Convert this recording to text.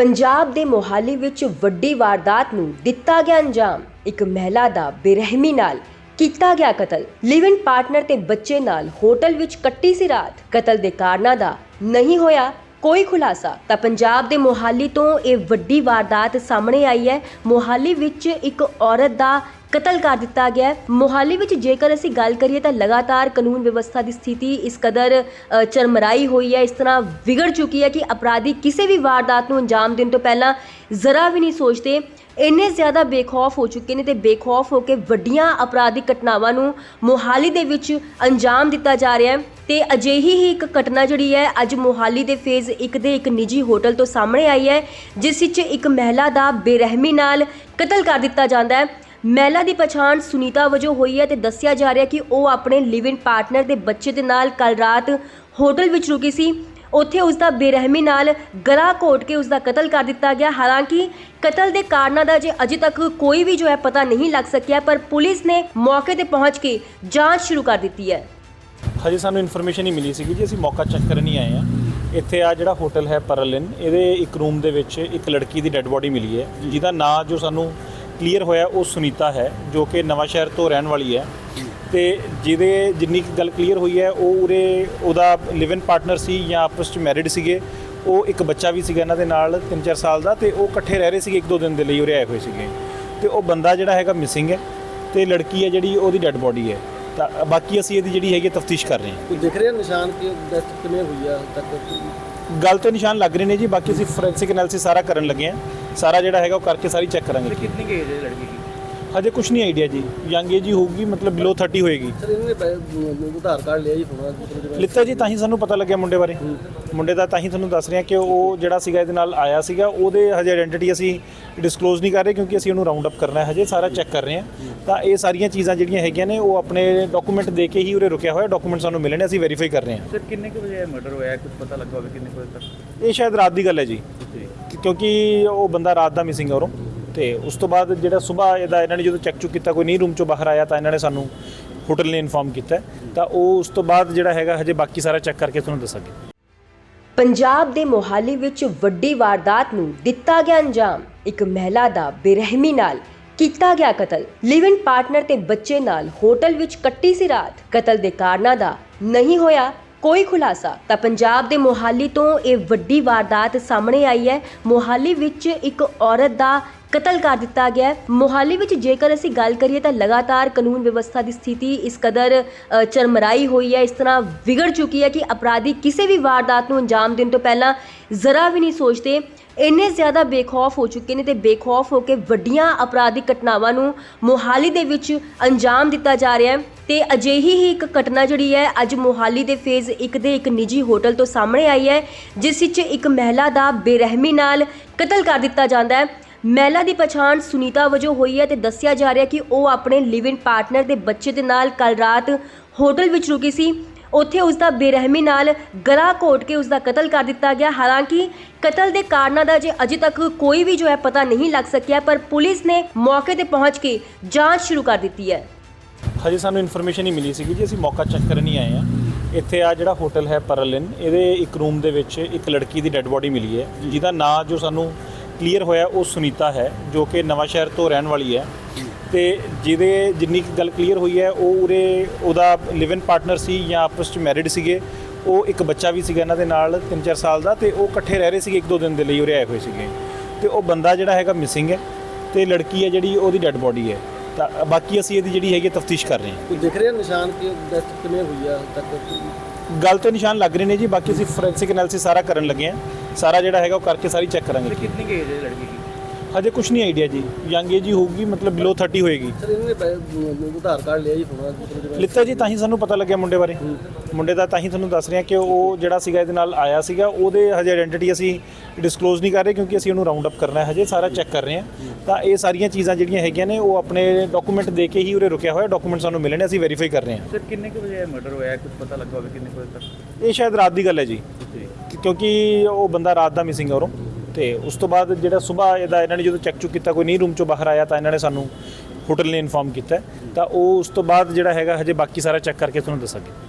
ਪੰਜਾਬ ਦੇ ਮੋਹਾਲੀ ਵਿੱਚ ਵੱਡੀ ਵਾਰਦਾਤ ਨੂੰ ਦਿੱਤਾ ਗਿਆ ਅੰਜਾਮ। ਇੱਕ ਮਹਿਲਾ ਦਾ ਬੇਰਹਿਮੀ ਨਾਲ ਕੀਤਾ ਗਿਆ ਕਤਲ। ਲਿਵ ਇਨ ਪਾਰਟਨਰ ਤੇ ਬੱਚੇ ਨਾਲ ਹੋਟਲ ਵਿੱਚ ਕੱਟੀ ਸੀ ਰਾਤ। ਕਤਲ ਦੇ ਕਾਰਨਾਂ ਦਾ ਨਹੀਂ ਹੋਇਆ ਕੋਈ ਖੁਲਾਸਾ। ਤਾਂ ਪੰਜਾਬ ਦੇ ਮੋਹਾਲੀ ਤੋਂ ਇਹ ਵੱਡੀ ਵਾਰਦਾਤ ਸਾਹਮਣੇ ਆਈ ਹੈ। ਮੋਹਾਲੀ ਵਿੱਚ ਇੱਕ ਔਰਤ ਦਾ ਕਤਲ ਕਰ ਦਿੱਤਾ ਗਿਆ ਮੋਹਾਲੀ ਵਿੱਚ ਜੇਕਰ ਅਸੀਂ ਗੱਲ ਕਰੀਏ ਤਾਂ ਲਗਾਤਾਰ ਕਾਨੂੰਨ ਵਿਵਸਥਾ ਦੀ ਸਥਿਤੀ ਇਸ ਕਦਰ ਚਰਮਰਾਈ ਹੋਈ ਹੈ। ਇਸ ਤਰ੍ਹਾਂ ਵਿਗੜ ਚੁੱਕੀ ਹੈ ਕਿ ਅਪਰਾਧੀ ਕਿਸੇ ਵੀ ਵਾਰਦਾਤ ਨੂੰ ਅੰਜਾਮ ਦੇਣ ਤੋਂ ਪਹਿਲਾਂ ਜ਼ਰਾ ਵੀ ਨਹੀਂ ਸੋਚਦੇ। ਇੰਨੇ ਜ਼ਿਆਦਾ ਬੇਖੌਫ ਹੋ ਚੁੱਕੇ ਨੇ ਤੇ ਬੇਖੌਫ ਹੋ ਕੇ ਵੱਡੀਆਂ ਅਪਰਾਧਿਕ ਘਟਨਾਵਾਂ ਨੂੰ ਮੋਹਾਲੀ ਦੇ ਵਿੱਚ ਅੰਜਾਮ ਦਿੱਤਾ ਜਾ ਰਿਹਾ ਹੈ। ਤੇ ਅਜਿਹੀ ਹੀ ਇੱਕ ਘਟਨਾ ਜਿਹੜੀ ਹੈ, ਅੱਜ ਮੋਹਾਲੀ ਦੇ ਫੇਜ਼ 1 ਦੇ ਇੱਕ ਨਿੱਜੀ ਹੋਟਲ ਤੋਂ ਸਾਹਮਣੇ ਆਈ ਹੈ, ਜਿਸ ਵਿੱਚ ਇੱਕ ਮਹਿਲਾ ਦਾ ਬੇਰਹਿਮੀ ਨਾਲ ਕਤਲ ਕਰ ਦਿੱਤਾ ਜਾਂਦਾ ਹੈ। ਮਹਿਲਾ ਦੀ ਪਛਾਣ ਸੁਨੀਤਾ ਵਜੋਂ ਹੋਈ ਹੈ ਤੇ ਦੱਸਿਆ ਜਾ ਰਿਹਾ ਕਿ ਉਹ ਆਪਣੇ ਲਿਵ ਇਨ ਪਾਰਟਨਰ ਦੇ ਬੱਚੇ ਦੇ ਨਾਲ ਕੱਲ ਰਾਤ ਹੋਟਲ ਵਿੱਚ ਰੁਕੀ ਸੀ। ਉੱਥੇ ਉਸ ਦਾ ਬੇਰਹਿਮੀ ਨਾਲ ਗਲਾ ਘੋਟ ਕੇ ਉਸ ਦਾ ਕਤਲ ਕਰ ਦਿੱਤਾ ਗਿਆ। ਹਾਲਾਂਕਿ ਕਤਲ ਦੇ ਕਾਰਨਾਂ ਦਾ ਜੇ ਅਜੇ ਤੱਕ ਕੋਈ ਵੀ ਜੋ ਹੈ ਪਤਾ ਨਹੀਂ ਲੱਗ ਸਕਿਆ, ਪਰ ਪੁਲਿਸ ਨੇ ਮੌਕੇ ਤੇ ਪਹੁੰਚ ਕੇ ਜਾਂਚ ਸ਼ੁਰੂ ਕਰ ਦਿੱਤੀ ਹੈ। ਹਜੇ ਸਾਨੂੰ ਇਨਫੋਰਮੇਸ਼ਨ ਹੀ ਮਿਲੀ ਸੀਗੀ ਜੀ, ਅਸੀਂ ਮੌਕਾ ਚੈੱਕ ਕਰਨ ਹੀ ਆਏ ਆ ਇੱਥੇ ਆ ਜਿਹੜਾ ਹੋਟਲ ਹੈ ਪਰਲਿਨ, ਇਹਦੇ ਇੱਕ ਰੂਮ ਦੇ ਵਿੱਚ ਇੱਕ ਲੜਕੀ ਦੀ ਡੈੱਡ ਬੋਡੀ ਮਿਲੀ ਹੈ, ਜਿਹਦਾ ਨਾਂ ਜੋ ਸਾਨੂੰ ਕਲੀਅਰ ਹੋਇਆ ਉਹ ਸੁਨੀਤਾ ਹੈ ਜੋ ਕਿ ਨਵਾਂ ਸ਼ਹਿਰ ਤੋਂ ਰਹਿਣ ਵਾਲੀ ਹੈ। ਤੇ ਜਿਹਦੇ ਜਿੰਨੀ ਗੱਲ ਕਲੀਅਰ ਹੋਈ ਹੈ ਉਹ ਉਰੇ ਉਹਦਾ ਲਿਵ ਇਨ ਪਾਰਟਨਰ ਸੀ ਜਾਂ ਆਪਸ ਚ ਮੈਰਿਡ ਸੀਗੇ। ਉਹ ਇੱਕ ਬੱਚਾ ਵੀ ਸੀਗਾ ਇਹਨਾਂ ਦੇ ਨਾਲ 3-4 ਸਾਲ ਦਾ ਤੇ ਉਹ ਇਕੱਠੇ ਰਹਿ ਰਹੇ ਸੀਗੇ ਇੱਕ ਦੋ ਦਿਨ ਦੇ ਲਈ ਉਰੇ ਆਏ ਹੋਏ ਸੀਗੇ। ਤੇ ਉਹ ਬੰਦਾ ਜਿਹੜਾ ਹੈਗਾ ਮਿਸਿੰਗ ਹੈ ਤੇ ਲੜਕੀ ਹੈ ਜਿਹੜੀ ਉਹਦੀ ਡੈੱਡ ਬੋਡੀ ਹੈ। ਤਾਂ ਬਾਕੀ ਅਸੀਂ ਇਹਦੀ ਜਿਹੜੀ ਹੈਗੀ ਤਫਤੀਸ਼ ਕਰ ਰਹੇ ਹਾਂ। ਕੋਈ ਦਿਖ ਰਿਹਾ ਨਿਸ਼ਾਨ ਕਿ ਡੈਥ ਕਿਵੇਂ ਹੋਈ ਆ ਤੱਕ? ਗੱਲ ਤੇ ਨਿਸ਼ਾਨ ਲੱਗ ਰਹੇ ਨੇ ਜੀ ਬਾਕੀ ਅਸੀਂ ਫੋਰੈਂਸਿਕ ਐਨਾਲਿਸਿਸ ਸਾਰਾ ਕਰਨ ਲੱਗੇ ਆ ਸਾਰਾ ਜਿਹੜਾ ਹੈਗਾ ਉਹ ਕਰਕੇ ਸਾਰੀ ਚੈੱਕ ਕਰਾਂਗੇ। ਕਿੰਨੀ ਏਜ ਹੈ ਲੜਕੀ ਦੀ? ਹਜੇ ਕੁਝ ਨਹੀਂ ਆਈਡੀਆ ਜੀ। ਯੰਗ ਏਜ ਹੀ ਹੋਊਗੀ ਮਤਲਬ ਬਿਲੋ 30 ਹੋਏਗੀ। ਸਰ ਇਹਨੇ ਬ- ਆਧਾਰ ਕਾਰਡ ਲਿਆ ਜੀ ਦੂਸਰੇ ਦੇ ਲਿੱਤਾ ਜੀ ਤਾਂ ਹੀ ਸਾਨੂੰ ਪਤਾ ਲੱਗਿਆ ਮੁੰਡੇ ਬਾਰੇ। ਮੁੰਡੇ ਦਾ ਤਾਂ ਹੀ ਤੁਹਾਨੂੰ ਦੱਸ ਰਹੇ ਕਿ ਉਹ ਜਿਹੜਾ ਸੀਗਾ ਇਹਦੇ ਨਾਲ ਆਇਆ ਸੀਗਾ ਉਹਦੇ ਹਜੇ ਆਇਡੈਂਟੀਟੀ ਅਸੀਂ ਡਿਸਕਲੋਜ਼ ਨਹੀਂ ਕਰ ਰਹੇ ਕਿਉਂਕਿ ਅਸੀਂ ਉਹਨੂੰ ਰਾਉਂਡ ਅਪ ਕਰਨਾ ਹੈ ਹਜੇ ਸਾਰਾ ਚੈੱਕ ਕਰ ਰਹੇ ਹਾਂ। ਤਾਂ ਇਹ ਸਾਰੀਆਂ ਚੀਜ਼ਾਂ ਜਿਹੜੀਆਂ ਹੈਗੀਆਂ ਨੇ ਉਹ ਆਪਣੇ ਡਾਕੂਮੈਂਟ ਦੇ ਕੇ ਹੀ ਉਰੇ ਰੁਕਿਆ ਹੋਇਆ ਡਾਕੂਮੈਂਟ ਸਾਨੂੰ ਮਿਲੇ ਨੇ ਅਸੀਂ ਵੈਰੀਫਾਈ ਕਰ ਰਹੇ ਹਾਂ। ਸਰ ਕਿੰਨੇ ਕੁ ਵਜੇ ਮਰਡਰ ਹੋਇਆ? ਕੁਝ ਪਤਾ ਲੱਗਾ ਹੋਵੇ ਕਿੰਨੇ ਕੁ ਵਜੇ ਤੱਕ? ਇਹ ਸ਼ਾਇਦ ਰਾਤ ਦੀ ਗੱਲ ਹੈ ਜੀ। ਕਿਉਂਕਿ ਉਹ ਬੰਦਾ ਰਾਤ ਦਾ ਮਿਸਿੰਗ ਹੈ ਉਰੋਂ। ਤੇ ਉਸ ਤੋਂ ਬਾਅਦ ਜਿਹੜਾ ਸਵੇਰ ਇਹਦਾ ਇਹਨਾਂ ਨੇ ਜਦੋਂ ਚੈੱਕ ਚੁੱਕ ਕੀਤਾ, ਕੋਈ ਨਹੀਂ ਰੂਮ ਚੋਂ ਬਾਹਰ ਆਇਆ ਤਾਂ ਇਹਨਾਂ ਨੇ ਸਾਨੂੰ ਹੋਟਲ ਨੇ ਇਨਫਾਰਮ ਕੀਤਾ ਤਾਂ ਉਹ ਉਸ ਤੋਂ ਬਾਅਦ ਜਿਹੜਾ ਹੈਗਾ ਹਜੇ ਬਾਕੀ ਸਾਰਾ ਚੈੱਕ ਕਰਕੇ ਤੁਹਾਨੂੰ ਦੱਸਾਂਗੇ। ਪੰਜਾਬ ਦੇ ਮੋਹਾਲੀ ਵਿੱਚ ਵੱਡੀ ਵਾਰਦਾਤ ਨੂੰ ਦਿੱਤਾ ਗਿਆ ਅੰਜਾਮ। ਇੱਕ ਮਹਿਲਾ ਦਾ ਬੇਰਹਿਮੀ ਨਾਲ ਕੀਤਾ ਗਿਆ ਕਤਲ। ਲਿਵ ਪਾਰਟਨਰ ਤੇ ਬੱਚੇ ਨਾਲ ਹੋਟਲ ਵਿੱਚ ਕੱਟੀ ਸੀ ਰਾਤ। ਕਤਲ ਦੇ ਕਾਰਨਾਂ ਦਾ ਨਹੀਂ ਹੋਇਆ ਕੋਈ ਖੁਲਾਸਾ। ਤਾਂ ਪੰਜਾਬ ਦੇ ਮੋਹਾਲੀ ਤੋਂ ਇਹ ਵੱਡੀ ਵਾਰਦਾਤ ਸਾਹਮਣੇ ਆਈ ਹੈ। ਮੋਹਾਲੀ ਵਿੱਚ ਇੱਕ ਔਰਤ ਦਾ ਕਤਲ ਕਰ ਦਿੱਤਾ ਗਿਆ ਮੋਹਾਲੀ ਵਿੱਚ ਜੇਕਰ ਅਸੀਂ ਗੱਲ ਕਰੀਏ ਤਾਂ ਲਗਾਤਾਰ ਕਾਨੂੰਨ ਵਿਵਸਥਾ ਦੀ ਸਥਿਤੀ ਇਸ ਕਦਰ ਚਰਮਰਾਈ ਹੋਈ ਹੈ। ਇਸ ਤਰ੍ਹਾਂ ਵਿਗੜ ਚੁੱਕੀ ਹੈ ਕਿ ਅਪਰਾਧੀ ਕਿਸੇ ਵੀ ਵਾਰਦਾਤ ਨੂੰ ਅੰਜਾਮ ਦੇਣ ਤੋਂ ਪਹਿਲਾਂ ਜ਼ਰਾ ਵੀ ਨਹੀਂ ਸੋਚਦੇ। ਇੰਨੇ ਜ਼ਿਆਦਾ ਬੇਖੌਫ ਹੋ ਚੁੱਕੇ ਨੇ ਤੇ ਬੇਖੌਫ ਹੋ ਕੇ ਵੱਡੀਆਂ ਅਪਰਾਧਿਕ ਘਟਨਾਵਾਂ ਨੂੰ ਮੋਹਾਲੀ ਦੇ ਵਿੱਚ ਅੰਜਾਮ ਦਿੱਤਾ ਜਾ ਰਿਹਾ ਹੈ। ਤੇ ਅਜਿਹੀ ਹੀ ਇੱਕ ਘਟਨਾ ਜਿਹੜੀ ਹੈ, ਅੱਜ ਮੋਹਾਲੀ ਦੇ ਫੇਜ਼ 1 ਦੇ ਇੱਕ ਨਿੱਜੀ ਹੋਟਲ ਤੋਂ ਸਾਹਮਣੇ ਆਈ ਹੈ, ਜਿਸ ਵਿੱਚ ਇੱਕ ਮਹਿਲਾ ਦਾ ਬੇਰਹਿਮੀ ਨਾਲ ਕਤਲ ਕਰ ਦਿੱਤਾ ਜਾਂਦਾ ਹੈ। ਮਹਿਲਾ ਦੀ ਪਛਾਣ ਸੁਨੀਤਾ ਵਜੋਂ ਹੋਈ ਹੈ ਤੇ ਦੱਸਿਆ ਜਾ ਰਿਹਾ ਕਿ ਉਹ ਆਪਣੇ ਲਿਵ ਇਨ ਪਾਰਟਨਰ ਦੇ ਬੱਚੇ ਦੇ ਨਾਲ ਕੱਲ ਰਾਤ ਹੋਟਲ ਵਿੱਚ ਰੁਕੀ ਸੀ। ਉੱਥੇ ਉਸ ਦਾ ਬੇਰਹਿਮੀ ਨਾਲ ਗਲਾ ਘੋਟ ਕੇ ਉਸ ਦਾ ਕਤਲ ਕਰ ਦਿੱਤਾ ਗਿਆ। ਹਾਲਾਂਕਿ ਕਤਲ ਦੇ ਕਾਰਨਾਂ ਦਾ ਜੇ ਅਜੇ ਤੱਕ ਕੋਈ ਵੀ ਜੋ ਹੈ ਪਤਾ ਨਹੀਂ ਲੱਗ ਸਕਿਆ, ਪਰ ਪੁਲਿਸ ਨੇ ਮੌਕੇ ਤੇ ਪਹੁੰਚ ਕੇ ਜਾਂਚ ਸ਼ੁਰੂ ਕਰ ਦਿੱਤੀ ਹੈ। ਹਜੇ ਸਾਨੂੰ ਇਨਫੋਰਮੇਸ਼ਨ ਹੀ ਮਿਲੀ ਸੀਗੀ ਜੀ, ਅਸੀਂ ਮੌਕਾ ਚੈੱਕ ਕਰਨ ਹੀ ਆਏ ਆ ਇੱਥੇ ਆ ਜਿਹੜਾ ਹੋਟਲ ਹੈ ਪਰਲਿਨ, ਇਹਦੇ ਇੱਕ ਰੂਮ ਦੇ ਵਿੱਚ ਇੱਕ ਲੜਕੀ ਦੀ ਡੈੱਡ ਬੋਡੀ ਮਿਲੀ ਹੈ, ਜਿਹਦਾ ਨਾਂ ਜੋ ਸਾਨੂੰ ਕਲੀਅਰ ਹੋਇਆ ਉਹ ਸੁਨੀਤਾ ਹੈ ਜੋ ਕਿ ਨਵਾਂ ਸ਼ਹਿਰ ਤੋਂ ਰਹਿਣ ਵਾਲੀ ਹੈ। ਤੇ ਜਿਹਦੇ ਜਿੰਨੀ ਗੱਲ ਕਲੀਅਰ ਹੋਈ ਹੈ ਉਹ ਉਰੇ ਉਹਦਾ ਲਿਵ ਇਨ ਪਾਰਟਨਰ ਸੀ ਜਾਂ ਆਪਸ ਚ ਮੈਰਿਡ ਸੀਗੇ। ਉਹ ਇੱਕ ਬੱਚਾ ਵੀ ਸੀਗਾ ਇਹਨਾਂ ਦੇ ਨਾਲ 3-4 ਸਾਲ ਦਾ ਤੇ ਉਹ ਇਕੱਠੇ ਰਹਿ ਰਹੇ ਸੀਗੇ ਇੱਕ ਦੋ ਦਿਨ ਦੇ ਲਈ ਉਰੇ ਆਏ ਹੋਏ ਸੀਗੇ। ਤੇ ਉਹ ਬੰਦਾ ਜਿਹੜਾ ਹੈਗਾ ਮਿਸਿੰਗ ਹੈ ਤੇ ਲੜਕੀ ਹੈ ਜਿਹੜੀ ਉਹਦੀ ਡੈੱਡ ਬੋਡੀ ਹੈ। ਤਾਂ ਬਾਕੀ ਅਸੀਂ ਇਹਦੀ ਜਿਹੜੀ ਹੈਗੀ ਤਫਤੀਸ਼ ਕਰ ਰਹੇ ਹਾਂ। ਕੋਈ ਦਿਖ ਰਿਹਾ ਨਿਸ਼ਾਨ ਕਿ ਡੈਥ ਕਿਵੇਂ ਹੋਈ ਆ ਤੱਕ? ਗੱਲ ਤੇ ਨਿਸ਼ਾਨ ਲੱਗ ਰਹੇ ਨੇ ਜੀ ਬਾਕੀ ਅਸੀਂ ਫੋਰੈਂਸਿਕ ਐਨਾਲਿਸਿਸ ਸਾਰਾ ਕਰਨ ਲੱਗੇ ਆ ਸਾਰਾ ਜਿਹੜਾ ਹੈਗਾ ਉਹ ਕਰਕੇ ਸਾਰੀ ਚੈੱਕ ਕਰਾਂਗੇ। ਕਿੰਨੀ ਏਜ ਹੈ ਲੜਕੀ ਦੀ? ਹਜੇ ਕੁਝ ਨਹੀਂ ਆਈਡੀਆ ਜੀ। ਯੰਗ ਏਜ ਹੀ ਹੋਊਗੀ ਮਤਲਬ ਬਿਲੋ 30 ਹੋਏਗੀ। ਸਰ ਇਹਨੇ ਬ- ਆਧਾਰ ਕਾਰਡ ਲਿਆ ਜੀ ਦੂਸਰੇ ਦੇ ਲਿੱਤਾ ਜੀ ਤਾਂ ਹੀ ਸਾਨੂੰ ਪਤਾ ਲੱਗਿਆ ਮੁੰਡੇ ਬਾਰੇ। ਮੁੰਡੇ ਦਾ ਤਾਂ ਹੀ ਤੁਹਾਨੂੰ ਦੱਸ ਰਹੇ ਕਿ ਉਹ ਜਿਹੜਾ ਸੀਗਾ ਇਹਦੇ ਨਾਲ ਆਇਆ ਸੀਗਾ ਉਹਦੇ ਹਜੇ ਆਇਡੈਂਟੀਟੀ ਅਸੀਂ ਡਿਸਕਲੋਜ਼ ਨਹੀਂ ਕਰ ਰਹੇ ਕਿਉਂਕਿ ਅਸੀਂ ਉਹਨੂੰ ਰਾਉਂਡ ਅਪ ਕਰਨਾ ਹੈ ਹਜੇ ਸਾਰਾ ਚੈੱਕ ਕਰ ਰਹੇ ਹਾਂ। ਤਾਂ ਇਹ ਸਾਰੀਆਂ ਚੀਜ਼ਾਂ ਜਿਹੜੀਆਂ ਹੈਗੀਆਂ ਨੇ ਉਹ ਆਪਣੇ ਡਾਕੂਮੈਂਟ ਦੇ ਕੇ ਹੀ ਉਰੇ ਰੁਕਿਆ ਹੋਇਆ ਡਾਕੂਮੈਂਟ ਸਾਨੂੰ ਮਿਲੇ ਨੇ ਅਸੀਂ ਵੈਰੀਫਾਈ ਕਰ ਰਹੇ ਹਾਂ। ਸਰ ਕਿੰਨੇ ਕੁ ਵਜੇ ਮਰਡਰ ਹੋਇਆ? ਕੁਝ ਪਤਾ ਲੱਗਾ ਹੋਵੇ ਕਿੰਨੇ ਕੁ ਵਜੇ ਤੱਕ? ਇਹ ਸ਼ਾਇਦ ਰਾਤ ਦੀ ਗੱਲ ਹੈ ਜੀ। ਕਿਉਂਕਿ ਉਹ ਬੰਦਾ ਰਾਤ ਦਾ ਮਿਸਿੰਗ ਹੈ ਉਰੋਂ। ਤੇ ਉਸ ਤੋਂ ਬਾਅਦ ਜਿਹੜਾ ਸਵੇਰ ਇਹਦਾ ਇਹਨਾਂ ਨੇ ਜਦੋਂ ਚੈੱਕ ਚੁੱਕ ਕੀਤਾ, ਕੋਈ ਨਹੀਂ ਰੂਮ ਚੋਂ ਬਾਹਰ ਆਇਆ ਤਾਂ ਇਹਨਾਂ ਨੇ ਸਾਨੂੰ ਹੋਟਲ ਨੇ ਇਨਫਾਰਮ ਕੀਤਾ ਤਾਂ ਉਹ ਉਸ ਤੋਂ ਬਾਅਦ ਜਿਹੜਾ ਹੈਗਾ, ਹਜੇ ਬਾਕੀ ਸਾਰਾ ਚੈੱਕ ਕਰਕੇ ਤੁਹਾਨੂੰ ਦੱਸਾਂਗੇ।